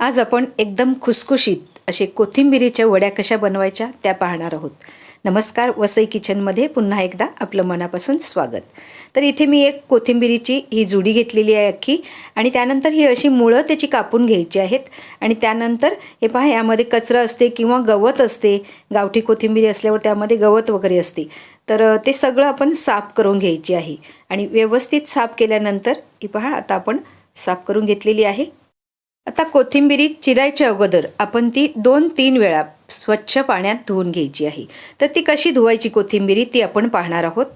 आज आपण एकदम खुसखुशीत असे कोथिंबिरीच्या वड्या कशा बनवायच्या त्या पाहणार आहोत. नमस्कार वसई किचनमध्ये पुन्हा एकदा आपलं मनापासून स्वागत. तर इथे मी एक कोथिंबिरीची ही जुडी घेतलेली आहे अख्खी आणि त्यानंतर ही अशी मुळं त्याची कापून घ्यायची आहेत. आणि त्यानंतर हे पहा यामध्ये कचरा असते किंवा गवत असते. गावठी कोथिंबिरी असल्यावर त्यामध्ये गवत वगैरे असते. तर ते सगळं आपण साफ करून घ्यायची आहे. आणि व्यवस्थित साफ केल्यानंतर ही पहा आता आपण साफ करून घेतलेली आहे. आता कोथिंबिरी चिरायच्या अगोदर आपण ती दोन तीन वेळा स्वच्छ पाण्यात धुवून घ्यायची आहे. तर ती कशी धुवायची कोथिंबिरी ती आपण पाहणार आहोत.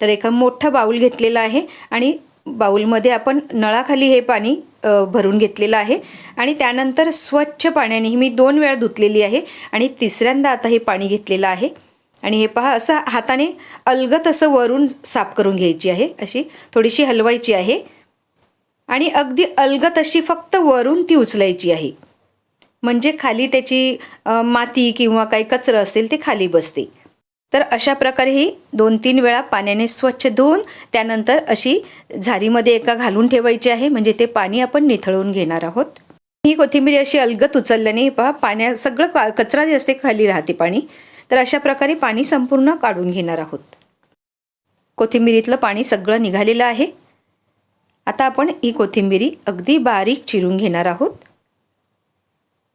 तर एका मोठा बाऊल घेतलेला आहे आणि बाऊलमध्ये आपण नळाखाली हे पाणी भरून घेतलेलं आहे. आणि त्यानंतर स्वच्छ पाण्याने ही मी दोन वेळा धुतलेली आहे आणि तिसऱ्यांदा आता हे पाणी घेतलेलं आहे. आणि हे पहा असं हाताने अलगत असं वरून साफ करून घ्यायची आहे. अशी थोडीशी हलवायची आहे. आणि अगदी अलगत अशी फक्त वरून ती उचलायची आहे. म्हणजे खाली त्याची माती किंवा काही कचरं असेल ते खाली बसते. तर अशा प्रकारे ही दोन तीन वेळा पाण्याने स्वच्छ धुवून त्यानंतर अशी झारीमध्ये एका घालून ठेवायची आहे. म्हणजे ते पाणी आपण निथळून घेणार आहोत. ही कोथिंबीर अशी अलगत उचलल्याने पहा पाण्या सगळं का कचरा जे असते खाली राहते पाणी. तर अशा प्रकारे पाणी संपूर्ण काढून घेणार आहोत. कोथिंबिरीतलं पाणी सगळं निघालेलं आहे. आता आपण ही कोथिंबिरी अगदी बारीक चिरून घेणार आहोत.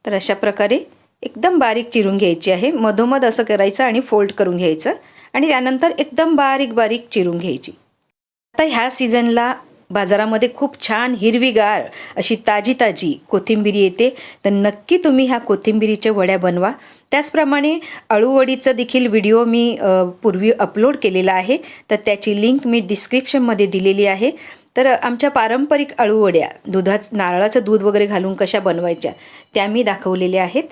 तर अशा प्रकारे एकदम बारीक चिरून घ्यायची आहे. मधोमध असं करायचं आणि फोल्ड करून घ्यायचं आणि त्यानंतर एकदम बारीक बारीक चिरून घ्यायची. आता ह्या सीझनला बाजारामध्ये खूप छान हिरवीगार अशी ताजी ताजी कोथिंबिरी येते. तर नक्की तुम्ही ह्या कोथिंबिरीच्या वड्या बनवा. त्याचप्रमाणे अळूवडीचं देखील व्हिडिओ मी पूर्वी अपलोड केलेला आहे. तर त्याची लिंक मी डिस्क्रिप्शनमध्ये दिलेली आहे. तर आमच्या पारंपरिक अळूवड्या दुधात नारळाचं दूध वगैरे घालून कशा बनवायच्या त्या मी दाखवलेल्या आहेत.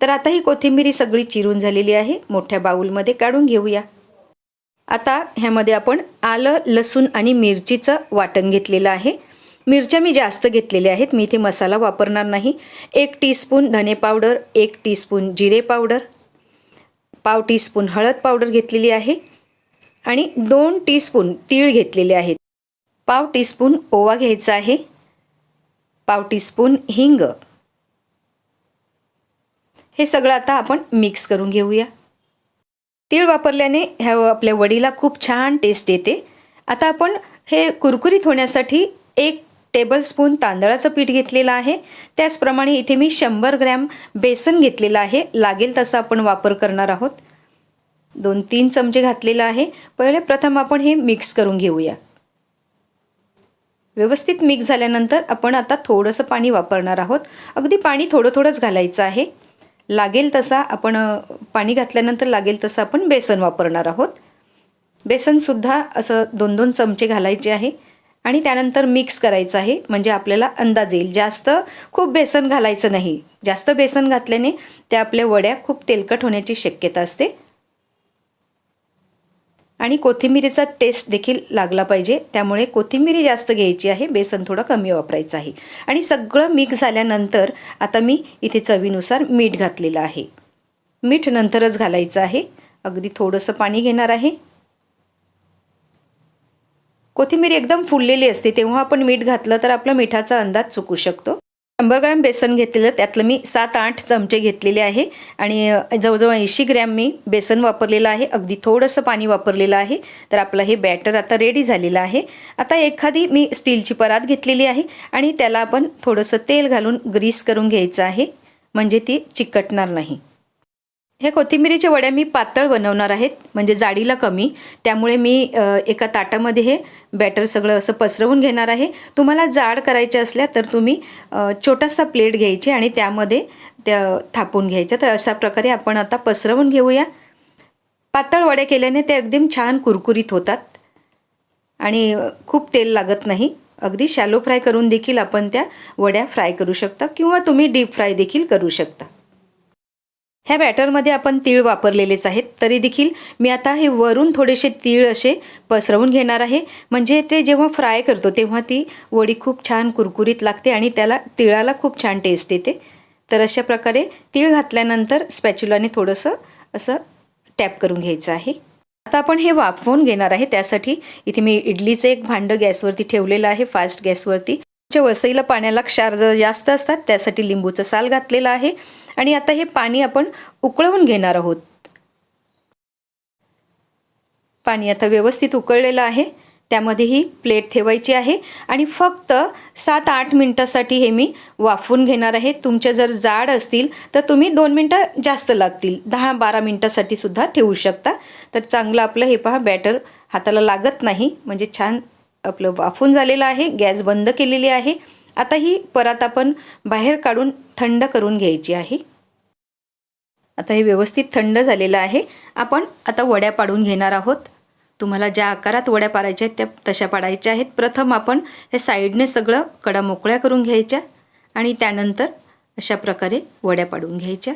तर आता ही कोथिंबिरी सगळी चिरून झालेली आहे. मोठ्या बाऊलमध्ये काढून घेऊया. आता ह्यामध्ये आपण आलं लसूण आणि मिरचीचं वाटण घेतलेलं आहे. मिरच्या मी जास्त घेतलेल्या आहेत. मी इथे मसाला वापरणार नाही. एक टीस्पून धने पावडर एक टीस्पून जिरे पावडर पाव टीस्पून हळद पावडर घेतलेली आहे आणि दोन टीस्पून तीळ घेतलेले आहेत. पाव टीस्पून ओवा घ्यायचा आहे. पाव टीस्पून हिंग. हे सगळं आता आपण मिक्स करून घेऊया. तीळ वापरल्याने ह्या आपल्या वडीला खूप छान टेस्ट येते. आता आपण हे कुरकुरीत होण्यासाठी एक टेबलस्पून तांदळाचं पीठ घेतलेलं आहे. त्याचप्रमाणे इथे मी शंभर ग्रॅम बेसन घेतलेलं आहे. लागेल तसा आपण वापर करणार आहोत. दोन तीन चमचे घातलेलं आहे. पहिले प्रथम आपण हे मिक्स करून घेऊया. व्यवस्थित मिक्स झाल्यानंतर आपण आता थोडंसं पाणी वापरणार आहोत. अगदी पाणी थोडं थोडंच घालायचं आहे. लागेल तसा आपण पाणी घातल्यानंतर लागेल तसं आपण बेसन वापरणार आहोत. बेसनसुद्धा असं दोन दोन चमचे घालायचे आहे. आणि त्यानंतर मिक्स करायचं आहे. म्हणजे आपल्याला अंदाज येईल. जास्त खूप बेसन घालायचं नाही. जास्त बेसन घातल्याने त्या आपल्या वड्या खूप तेलकट होण्याची शक्यता असते. आणि कोथिंबिरीचा टेस्ट देखील लागला पाहिजे. त्यामुळे कोथिंबिरी जास्त घ्यायची आहे. बेसन थोडं कमी वापरायचं आहे. आणि सगळं मिक्स झाल्यानंतर आता मी इथे चवीनुसार मीठ घातलेलं आहे. मीठ नंतरच घालायचं आहे. अगदी थोडंसं पाणी घेणार आहे. कोथिंबीर एकदम फुललेली असते. तेव्हा आपण मीठ घातलं तर आपला मिठाचा अंदाज चुकू शकतो. शंभर ग्रॅम बेसन घेतलेलं त्यातलं मी सात आठ चमचे घेतलेले आहे. आणि जवळजवळ ऐंशी ग्रॅम मी बेसन वापरलेलं आहे. अगदी थोडंसं पाणी वापरलेलं आहे. तर आपलं हे बॅटर आता रेडी झालेलं आहे. आता एखादी मी स्टीलची परात घेतलेली आहे आणि त्याला आपण थोडंसं तेल घालून ग्रीस करून घ्यायचं आहे. म्हणजे ती चिकटणार नाही. हे कोथिंबिरीच्या वड्या मी पातळ बनवणार आहेत म्हणजे जाडीला कमी. त्यामुळे मी एका ताटामध्ये हे बॅटर सगळं असं पसरवून घेणार आहे. तुम्हाला जाड करायचे असल्या तर तुम्ही छोटासा प्लेट घ्यायची आणि त्यामध्ये त्या थापून घ्यायच्या. तर अशा प्रकारे आपण आता पसरवून घेऊया. पातळ वड्या केल्याने ते अगदी छान कुरकुरीत होतात. आणि खूप तेल लागत नाही. अगदी शॅलो फ्राय करून देखील आपण त्या वड्या फ्राय करू शकता किंवा तुम्ही डीप फ्राय देखील करू शकता. ह्या बॅटरमध्ये आपण तीळ वापरलेलेच आहेत. तरी देखील मी आता हे वरून थोडेसे तीळ असे पसरवून घेणार आहे. म्हणजे ते जेव्हा फ्राय करतो तेव्हा ती वडी खूप छान कुरकुरीत लागते आणि त्याला तिळाला खूप छान टेस्ट येते. तर अशा प्रकारे तीळ घातल्यानंतर स्पॅच्युलाने थोडंसं असं टॅप करून घ्यायचं आहे. आता आपण हे वाफवून घेणार आहे. त्यासाठी इथे मी इडलीचं एक भांडं गॅसवरती ठेवलेलं आहे फास्ट गॅसवरती. ज्या वसईला पाण्याला क्षार जास्त असतात त्यासाठी लिंबूचं साल घातलेलं आहे. आणि आता हे पाणी आपण उकळवून घेणार आहोत. पाणी आता व्यवस्थित उकळलेलं आहे. त्यामध्ये ही प्लेट ठेवायची आहे. आणि फक्त सात आठ मिनटासाठी हे मी वाफवून घेणार आहे. तुमच्या जर जाड असतील तर तुम्ही दोन मिनटं जास्त लागतील. दहा बारा मिनटासाठी सुद्धा ठेवू शकता. तर चांगलं आपलं हे पहा बॅटर हाताला लागत नाही. म्हणजे छान आपलं वाफून झालेलं आहे गॅस बंद केलेली आहे. आता ही परत आपण बाहेर काढून थंड करून घ्यायची आहे. आता हे व्यवस्थित थंड झालेलं आहे. आपण आता वड्या पाडून घेणार आहोत. तुम्हाला ज्या आकारात वड्या पाडायच्या आहेत त्या तशा पाडायच्या आहेत. प्रथम आपण हे साईडने सगळं कडा मोकळ्या करून घ्यायच्या आणि त्यानंतर अशा प्रकारे वड्या पाडून घ्यायच्या.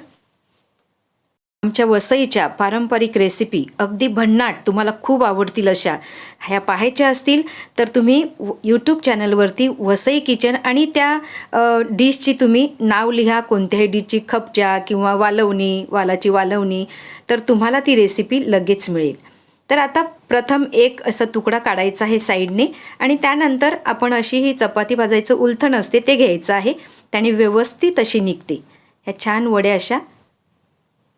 आमच्या वसईच्या पारंपरिक रेसिपी अगदी भन्नाट तुम्हाला खूप आवडतील अशा. ह्या पाहायच्या असतील तर तुम्ही यूट्यूब चॅनलवरती वसई किचन आणि त्या डिशची तुम्ही नाव लिहा कोणत्याही डिशची खपच्या किंवा वालवणी वालाची वालवणी तर तुम्हाला ती रेसिपी लगेच मिळेल. तर आता प्रथम एक असा तुकडा काढायचा आहे साईडने आणि त्यानंतर आपण अशी ही चपाती भाजायचं उलथण असते ते घ्यायचं आहे. त्याने व्यवस्थित अशी निघते. ह्या छान वड्या अशा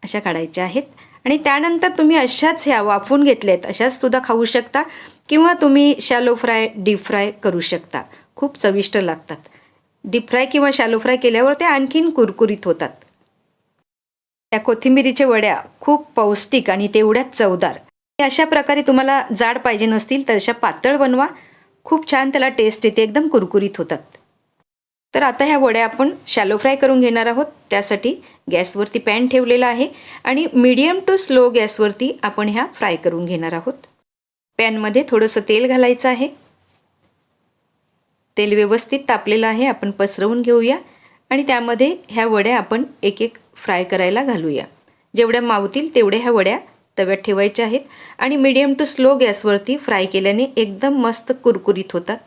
अशा काढायच्या आहेत. आणि त्यानंतर तुम्ही अशाच ह्या वाफवून घेतल्या आहेत अशाच सुद्धा खाऊ शकता किंवा तुम्ही शॅलो फ्राय डीप फ्राय करू शकता. खूप चविष्ट लागतात. डीप फ्राय किंवा शॅलो फ्राय केल्यावर ते आणखीन कुरकुरीत होतात. त्या कोथिंबिरीच्या वड्या खूप पौष्टिक आणि तेवढ्याच चवदार. अशा प्रकारे तुम्हाला जाड पाहिजे नसतील तर अशा पातळ बनवा. खूप छान त्याला टेस्ट येते एकदम कुरकुरीत होतात. तर आता ह्या वड्या आपण शॅलो फ्राय करून घेणार आहोत. त्यासाठी गॅसवरती पॅन ठेवलेला आहे आणि मीडियम टू स्लो गॅसवरती आपण ह्या फ्राय करून घेणार आहोत. पॅनमध्ये थोडंसं तेल घालायचं आहे. तेल व्यवस्थित तापलेलं आहे. आपण पसरवून घेऊया आणि त्यामध्ये ह्या वड्या आपण एक एक फ्राय करायला घालूया. जेवढ्या मावतील तेवढ्या ह्या वड्या तव्यात ठेवायच्या आहेत आणि मीडियम टू स्लो गॅसवरती फ्राय केल्याने एकदम मस्त कुरकुरीत होतात.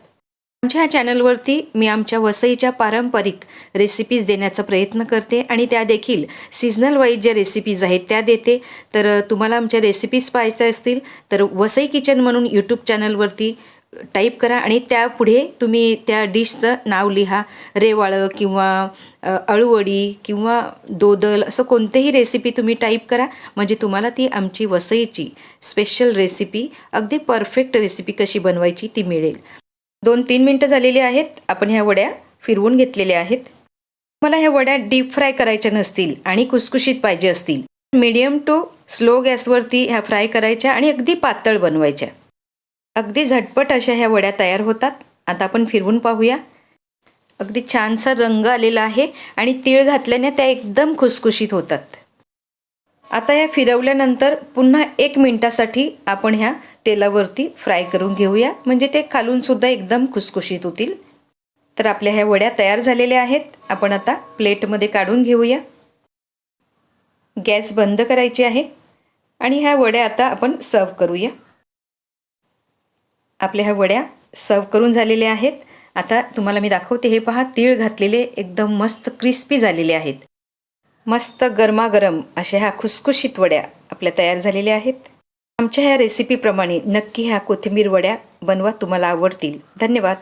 आमच्या ह्या चॅनलवरती मी आमच्या वसईच्या पारंपरिक रेसिपीज देण्याचा प्रयत्न करते आणि त्या देखील सीझनल वाईज ज्या रेसिपीज आहेत त्या देते. तर तुम्हाला आमच्या रेसिपीज पाहायच्या असतील तर वसई किचन म्हणून यूट्यूब चॅनलवरती टाईप करा आणि त्यापुढे तुम्ही त्या डिशचं नाव लिहा. रेवाळं किंवा अळूवडी किंवा दोदल असं कोणतेही रेसिपी तुम्ही टाईप करा. म्हणजे तुम्हाला ती आमची वसईची स्पेशल रेसिपी अगदी परफेक्ट रेसिपी कशी बनवायची ती मिळेल. दोन तीन मिनटं झालेली आहेत. आपण ह्या वड्या फिरवून घेतलेल्या आहेत. मला ह्या वड्या डीप फ्राय करायच्या नसतील आणि कुसकुशीत पाहिजे असतील. मीडियम टू स्लो गॅसवरती ह्या फ्राय करायच्या आणि अगदी पातळ बनवायच्या. अगदी झटपट अशा ह्या वड्या तयार होतात. आता आपण फिरवून पाहूया. अगदी छानसा रंग आलेला आहे आणि तीळ घातल्याने त्या एकदम खुसखुशीत होतात. आता ह्या फिरवल्यानंतर पुन्हा एक मिनटासाठी आपण ह्या तेलावरती फ्राय करून घेऊया. म्हणजे ते खालूनसुद्धा एकदम खुसखुशीत होतील. तर आपल्या ह्या वड्या तयार झालेल्या आहेत. आपण आता प्लेटमध्ये काढून घेऊया. गॅस बंद करायची आहे. आणि ह्या वड्या आता आपण सर्व करूया. आपल्या ह्या वड्या सर्व करून झालेल्या आहेत. आता तुम्हाला मी दाखवते. हे पहा तीळ घातलेले एकदम मस्त क्रिस्पी झालेले आहेत. मस्त गरमागरम अशा ह्या खुसखुशीत वड्या आपल्या तयार झालेल्या आहेत. आमच्या ह्या रेसिपीप्रमाणे नक्की ह्या कोथिंबीर वड्या बनवा तुम्हाला आवडतील. धन्यवाद.